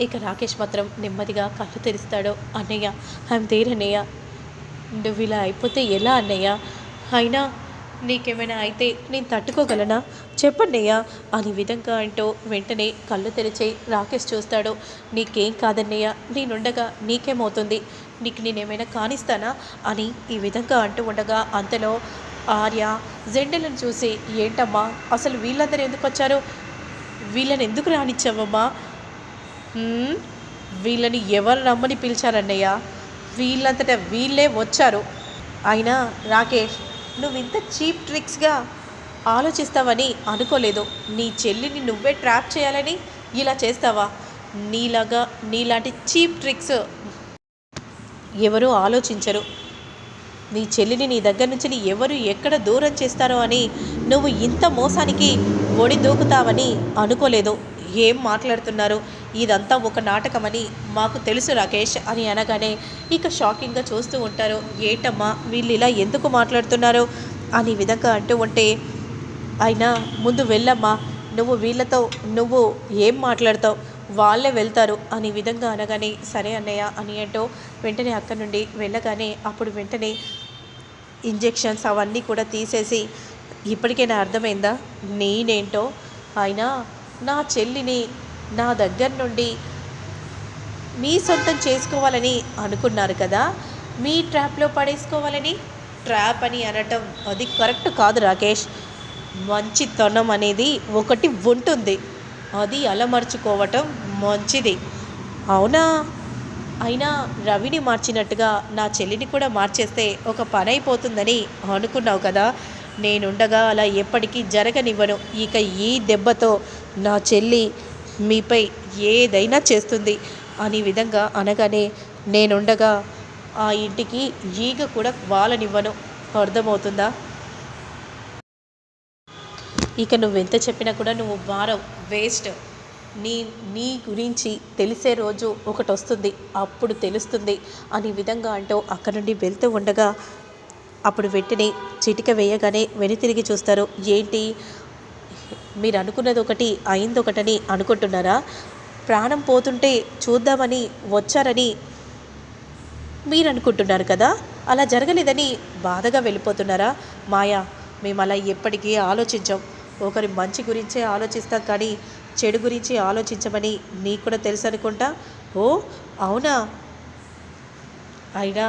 ఇక రాకేష్ మాత్రం నెమ్మదిగా కళ్ళు తెరుస్తాడు. అన్నయ్య ఐఎమ్ దేర్ అన్నయ్య. నువ్వు ఇలా అయిపోతే ఎలా అన్నయ్య? అయినా నీకేమైనా అయితే నేను తట్టుకోగలనా? చెప్పన్నయ్య అని విధంగా అంటూ వెంటనే కళ్ళు తెరిచి రాకేష్ చూస్తాడు. నీకేం కాదన్నయ్య నేనుండగా నీకేమవుతుంది? నీకు నేనేమైనా కానిస్తానా? అని ఈ విధంగా అంటూ ఉండగా అంతలో ఆర్య జెండలను చూసి ఏంటమ్మా అసలు వీళ్ళందరూ ఎందుకు వచ్చారు? వీళ్ళని ఎందుకు రానిచ్చావమ్మా? వీళ్ళని ఎవరు రమ్మని పిలిచారన్నయ్య? వీళ్ళంతటా వీళ్ళే వచ్చారు. అయినా రాకేష్ నువ్వు ఇంత చీప్ ట్రిక్స్గా ఆలోచిస్తావని అనుకోలేదు. నీ చెల్లిని నువ్వే ట్రాప్ చేయాలని ఇలా చేస్తావా? నీలాగా నీలాంటి చీప్ ట్రిక్స్ ఎవరూ ఆలోచించరు. నీ చెల్లిని నీ దగ్గర నుంచి ఎవరు ఎక్కడ దూరం చేస్తారో అని నువ్వు ఇంత మోసానికి ఒడి దూకుతావని అనుకోలేదు. ఏం మాట్లాడుతున్నారు? ఇదంతా ఒక నాటకమని మాకు తెలుసు రాకేష్ అని అనగానే ఇక షాకింగ్గా చూస్తూ ఉంటారు. ఏటమ్మా వీళ్ళు ఇలా ఎందుకు మాట్లాడుతున్నారు? అని విధంగా అంటూ ఉంటే అయినా ముందు వెళ్ళమ్మా నువ్వు వీళ్ళతో నువ్వు ఏం మాట్లాడతావు? వాళ్ళే వెళ్తారు అని విధంగా అనగానే సరే అన్నయ్య అని అంటూ వెంటనే అక్కడి నుండి వెళ్ళగానే అప్పుడు వెంటనే ఇంజెక్షన్స్ అవన్నీ కూడా తీసేసి ఇప్పటికైనా అర్థమైందా? నేనేంటో? అయినా నా చెల్లిని నా దగ్గర నుండి మీ సొంతం చేసుకోవాలని అనుకున్నారు కదా? మీ ట్రాప్లో పడేసుకోవాలని? ట్రాప్ అని అనటం అది కరెక్ట్ కాదు రాకేష్. మంచితనం అనేది ఒకటి ఉంటుంది. అది అలమర్చుకోవటం మంచిది. అవునా? అయినా రవిని మార్చినట్టుగా నా చెల్లిని కూడా మార్చేస్తే ఒక పని అయిపోతుందని అనుకున్నావు కదా? నేనుండగా అలా ఎప్పటికీ జరగనివ్వను. ఇక ఈ దెబ్బతో నా చెల్లి మీపై ఏదైనా చేస్తుంది. అని విధంగా అనగానే నేనుండగా ఆ ఇంటికి ఈగ కూడా వాలనివ్వను. అర్థమవుతుందా? ఇక నువ్వెంత చెప్పినా కూడా నువ్వు మారవు వేస్ట్. నీ నీ గురించి తెలిసే రోజు ఒకటి వస్తుంది అప్పుడు తెలుస్తుంది. అని విధంగా అంటూ అక్కడి నుండి వెళ్తూ ఉండగా అప్పుడు వెంటనే చిటిక వేయగానే వెనుతిరిగి చూస్తారు. ఏంటి? మీరు అనుకున్నది ఒకటి అయింది ఒకటని అనుకుంటున్నారా? ప్రాణం పోతుంటే చూద్దామని వచ్చారని మీరు అనుకుంటున్నారు కదా? అలా జరగలేదని బాధగా వెళ్ళిపోతున్నారా? మాయా మేము అలా ఎప్పటికీ ఆలోచించాం. ఒకరి మంచి గురించే ఆలోచిస్తాం కానీ చెడు గురించి ఆలోచించమని నీకు కూడా తెలుసు అనుకుంటా ఓ అవునా? అయినా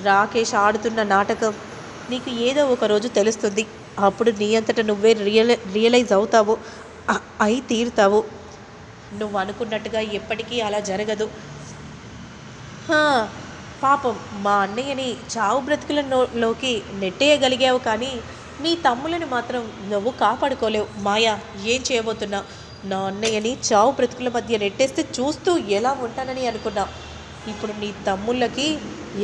రాకేష్ ఆడుతున్న నాటకం నీకు ఏదో ఒక రోజు తెలుస్తుంది. అప్పుడు నీ అంతట నువ్వే రియల్ రియలైజ్ అవుతావు అయి తీరుతావు. నువ్వు అనుకున్నట్టుగా ఎప్పటికీ అలా జరగదు. పాపం మా అన్నయ్యని చావు బ్రతుకుల లోకి నెట్టేయగలిగావు కానీ నీ తమ్ములను మాత్రం నువ్వు కాపాడుకోలేవు. మాయా ఏం చేయబోతున్నావు? నా అన్నయ్యని చావు బ్రతుకుల మధ్య నెట్టేస్తే చూస్తూ ఎలా ఉంటానని అనుకున్నా. ఇప్పుడు నీ తమ్ముళ్ళకి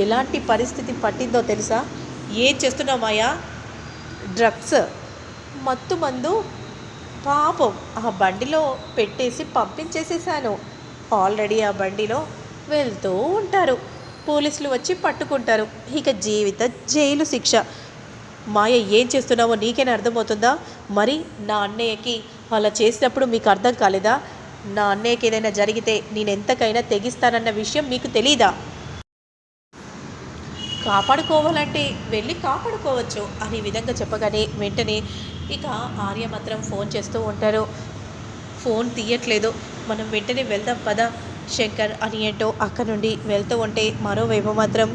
ఎలాంటి పరిస్థితి పట్టిందో తెలుసా? ఏం చేస్తున్నావు మాయా? డ్రగ్స్. మత్తు మందు పాపం. ఆ బండిలో పెట్టేసి పంపించేసేసాను ఆల్రెడీ ఆ బండిలో వెళ్తూ ఉంటారు. పోలీసులు వచ్చి పట్టుకుంటారు. ఇక జీవిత జైలు శిక్ష. మాయ ఏం చేస్తున్నావో నీకేనా అర్థమవుతుందా? మరి నా అన్నయ్యకి అలా చేసినప్పుడు మీకు అర్థం కాలేదా? నా అన్నయ్యకి ఏదైనా జరిగితే నేను ఎంతకైనా తెగిస్తానన్న విషయం మీకు తెలీదా? కాపాడుకోవాలంటే వెళ్ళి కాపాడుకోవచ్చు అనే విధంగా చెప్పగానే వెంటనే ఇక ఆర్య మాత్రం ఫోన్ చేస్తూ ఉంటారు. ఫోన్ తీయట్లేదు. మనం వెంటనే వెళ్దాం పదా శంకర్ అని ఏంటో అక్కడ నుండి వెళ్తూ ఉంటే మరోవైపు మాత్రం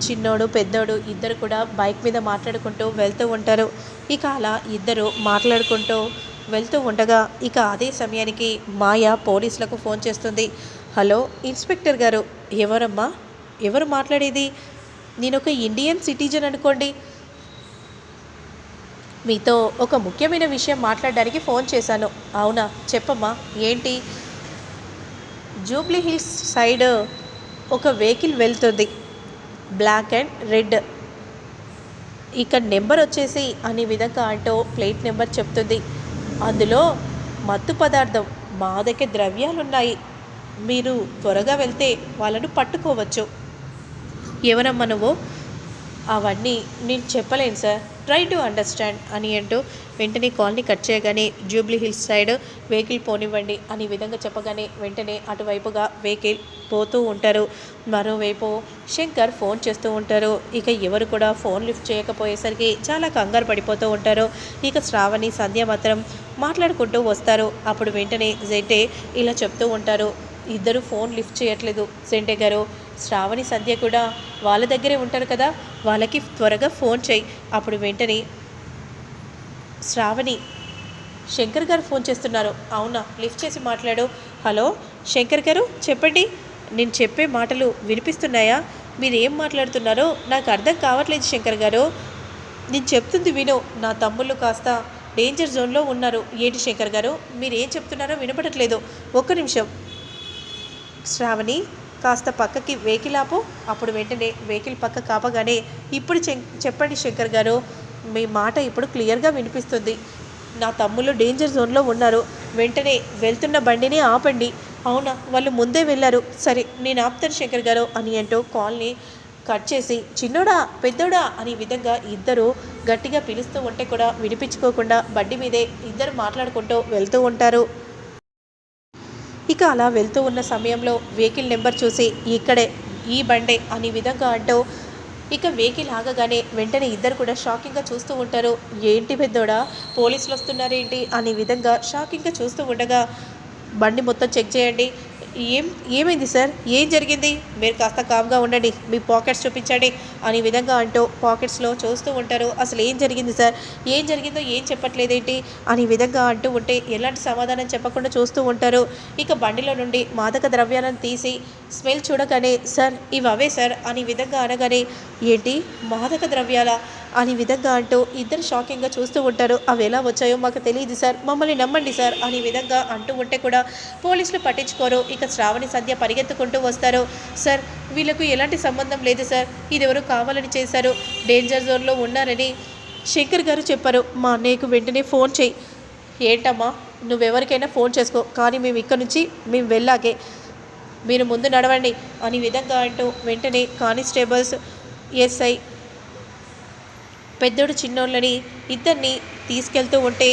చిన్నోడు పెద్దోడు ఇద్దరు కూడా బైక్ మీద మాట్లాడుకుంటూ వెళ్తూ ఉంటారు. ఇక అలా ఇద్దరు మాట్లాడుకుంటూ వెళ్తూ ఉండగా ఇక అదే సమయానికి మాయ పోలీసులకు ఫోన్ చేస్తుంది. హలో ఇన్స్పెక్టర్ గారు ఎవరమ్మా? ఎవరు మాట్లాడేది? నేను ఒక ఇండియన్ సిటిజన్ అనుకోండి. మీతో ఒక ముఖ్యమైన విషయం మాట్లాడడానికి ఫోన్ చేశాను. అవునా? చెప్పమ్మా. ఏంటి? జూబ్లీ హిల్స్ సైడ్ ఒక వెహికల్ వెళ్తుంది. Black and red. ఇక్కడ నెంబర్ వచ్చేసి అనే విధంగా అంటూ ప్లేట్ నెంబర్ చెప్తుంది. అందులో మత్తు పదార్థం మాదక ద్రవ్యాలు ఉన్నాయి మీరు త్వరగా వెళ్తే వాళ్ళను పట్టుకోవచ్చు. ఏమనమ్మా నువ్వు అవన్నీ నేను చెప్పలేను సార్. ట్రై టు అండర్స్టాండ్ అని అంటూ వెంటనే కాల్ని కట్ చేయగానే జూబ్లీ హిల్స్ సైడ్ వెహికల్ పోనివ్వండి అని విధంగా చెప్పగానే వెంటనే అటువైపుగా వెహికల్ పోతూ ఉంటారు. మరోవైపు శంకర్ ఫోన్ చేస్తూ ఉంటారు. ఇక ఎవరు కూడా ఫోన్ లిఫ్ట్ చేయకపోయేసరికి చాలా కంగారు పడిపోతూ ఉంటారు. ఇక శ్రావణి సంధ్య మాత్రం మాట్లాడుకుంటూ వస్తారు. అప్పుడు వెంటనే జెంటే ఇలా చెప్తూ ఉంటారు. ఇద్దరు ఫోన్ లిఫ్ట్ చేయట్లేదు. జెంటే గారు శ్రావణి సంధ్య కూడా వాళ్ళ దగ్గరే ఉంటారు కదా వాళ్ళకి త్వరగా ఫోన్ చేయి. అప్పుడు వెంటనే శ్రావణి శంకర్ గారు ఫోన్ చేస్తున్నారు. అవునా? లిఫ్ట్ చేసి మాట్లాడు. హలో శంకర్ గారు చెప్పండి. నేను చెప్పే మాటలు వినిపిస్తున్నాయా? మీరు ఏం మాట్లాడుతున్నారో నాకు అర్థం కావట్లేదు శంకర్ గారు. నేను చెప్తుంది విను. నా తమ్ముళ్ళు కాస్త డేంజర్ జోన్లో ఉన్నారు. ఏంటి శంకర్ గారు? మీరు ఏం చెప్తున్నారో వినపడట్లేదు. ఒక్క నిమిషం. శ్రావణి కాస్త పక్కకి వెహికల్ ఆపు అప్పుడు వెంటనే వెహికల్ పక్క కాపగానే ఇప్పుడు చెప్పండి శంకర్ గారు మీ మాట ఇప్పుడు క్లియర్గా వినిపిస్తుంది. నా తమ్ముళ్ళు డేంజర్ జోన్లో ఉన్నారు. వెంటనే వెళ్తున్న బండిని ఆపండి. అవునా? వాళ్ళు ముందే వెళ్ళారు. సరే నేను ఆపుతాను శంకర్ గారు అని అంటూ కాల్ని కట్ చేసి చిన్నోడా పెద్దోడా అనే విధంగా ఇద్దరు గట్టిగా పిలుస్తూ ఉంటే కూడా వినిపించుకోకుండా బండి మీదే ఇద్దరు మాట్లాడుకుంటూ వెళ్తూ ఉంటారు. ఇక అలా వెళ్తూ ఉన్న సమయంలో వెహికల్ నెంబర్ చూసి ఇక్కడే ఈ బండే అనే విధంగా అంటూ ఇక వెహికల్ ఆగగానే వెంటనే ఇద్దరు కూడా షాకింగ్గా చూస్తూ ఉంటారు. ఏంటి పెద్దోడా? పోలీసులు వస్తున్నారేంటి? అనే విధంగా షాకింగ్గా చూస్తూ ఉండగా బండి మొత్తం చెక్ చేయండి. ఏం ఏమైంది సార్? ఏం జరిగింది? మీరు కాస్త కామ్గా ఉండండి. మీ పాకెట్స్ చూపించండి. అనే విధంగా అంటూ పాకెట్స్లో చూస్తూ ఉంటారు. అసలు ఏం జరిగింది సార్? ఏం జరిగిందో ఏం చెప్పట్లేదేంటి? అనే విధంగా అంటూ ఉంటే ఎలాంటి సమాధానం చెప్పకుండా చూస్తూ ఉంటారు. ఇక బండిలో నుండి మాదక ద్రవ్యాలను తీసి స్మెల్ చూడగానే సార్ ఇవి అవే సార్ అనే విధంగా అనగానే ఏంటి? మాదక ద్రవ్యాల? అనే విధంగా అంటూ ఇద్దరు షాకింగ్గా చూస్తూ ఉంటారు. అవి ఎలా వచ్చాయో మాకు తెలియదు సార్. మమ్మల్ని నమ్మండి సార్. అనే విధంగా అంటూ ఉంటే కూడా పోలీసులు పట్టించుకోరు. ఇక శ్రావణి సంధ్య పరిగెత్తుకుంటూ వస్తారు. సార్ వీళ్ళకు ఎలాంటి సంబంధం లేదు సార్. ఇది ఎవరు కావాలని చేశారు? డేంజర్ జోన్లో ఉన్నారని శంకర్ గారు చెప్పారు. మా అన్నయ్యకు వెంటనే ఫోన్ చేయి. ఏంటమ్మా నువ్వెవరికైనా ఫోన్ చేసుకో. కానీ మేము ఇక్కడ నుంచి మేము వెళ్ళాకే. మీరు ముందు నడవండి అనే విధంగా అంటూ వెంటనే కానిస్టేబుల్స్ ఎస్ఐ పెద్దోడు చిన్నోళ్ళని ఇద్దరిని తీసుకెళ్తూ ఉంటే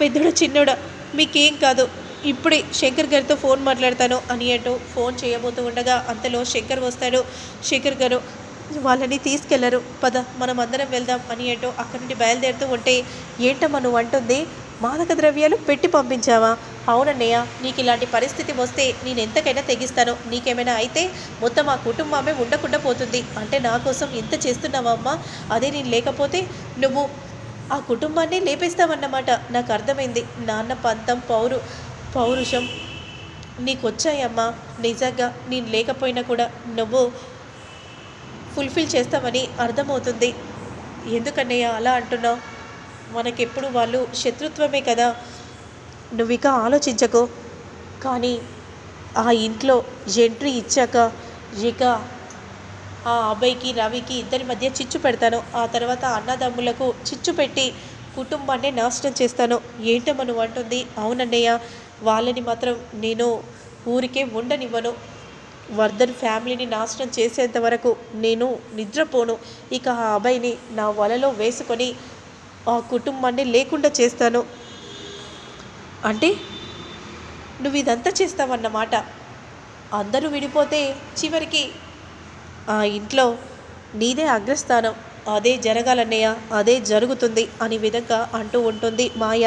పెద్దోడు చిన్నోడు మీకేం కాదు. ఇప్పుడే శంకర్ గారితో ఫోన్ మాట్లాడతాను. అని అంటూ ఫోన్ చేయబోతూ ఉండగా అంతలో శంకర్ వస్తాడు. శంకర్ గారు వాళ్ళని తీసుకెళ్ళరు. పద మనం అందరం వెళ్దాం. అని అంటూ అక్కడి నుండి బయలుదేరుతూ ఉంటే ఏంటమ్మా నువ్వు అంటుంది మాదక ద్రవ్యాలు పెట్టి పంపించావా? అవునన్నయ్య నీకు ఇలాంటి పరిస్థితి వస్తే నేను ఎంతకైనా తెగిస్తాను. నీకేమైనా అయితే మొత్తం ఆ కుటుంబమే ఉండకుండా పోతుంది. అంటే నా కోసం ఇంత చేస్తున్నావా అమ్మా? అదే నేను లేకపోతే నువ్వు ఆ కుటుంబాన్ని లేపేస్తావన్నమాట. నాకు అర్థమైంది. నాన్న పంతం పౌరు పౌరుషం. నీకు వచ్చాయమ్మా నిజంగా నేను లేకపోయినా కూడా నువ్వు ఫుల్ఫిల్ చేస్తామని అర్థమవుతుంది. ఎందుకన్నయ్య అలా అంటున్నావు? మనకెప్పుడు వాళ్ళు శత్రుత్వమే కదా. నువ్వు ఇక ఆలోచించకు. కానీ ఆ ఇంట్లో ఎంట్రీ ఇచ్చాక ఇక ఆ అబ్బాయికి రవికి ఇద్దరి మధ్య చిచ్చు పెడతాను. ఆ తర్వాత అన్నదమ్ములకు చిచ్చు పెట్టి కుటుంబాన్ని నాశనం చేస్తాను. ఏంటో మనం అంటుంది? అవునన్నయ్య. వాళ్ళని మాత్రం నేను ఊరికే ఉండనివ్వను. వర్ధన్ ఫ్యామిలీని నాశనం చేసేంత వరకు నేను నిద్రపోను. ఇక ఆ అబ్బాయిని నా వలలో వేసుకొని ఆ కుటుంబాన్ని లేకుండా చేస్తాను. అంటే నువ్వు ఇదంతా చేస్తావన్నమాట. అందరూ విడిపోతే చివరికి ఆ ఇంట్లో నీదే అగ్రస్థానం. అదే జరగాలన్నయ్య అదే జరుగుతుంది అనే విధంగా అంటూ ఉంటుంది మాయ.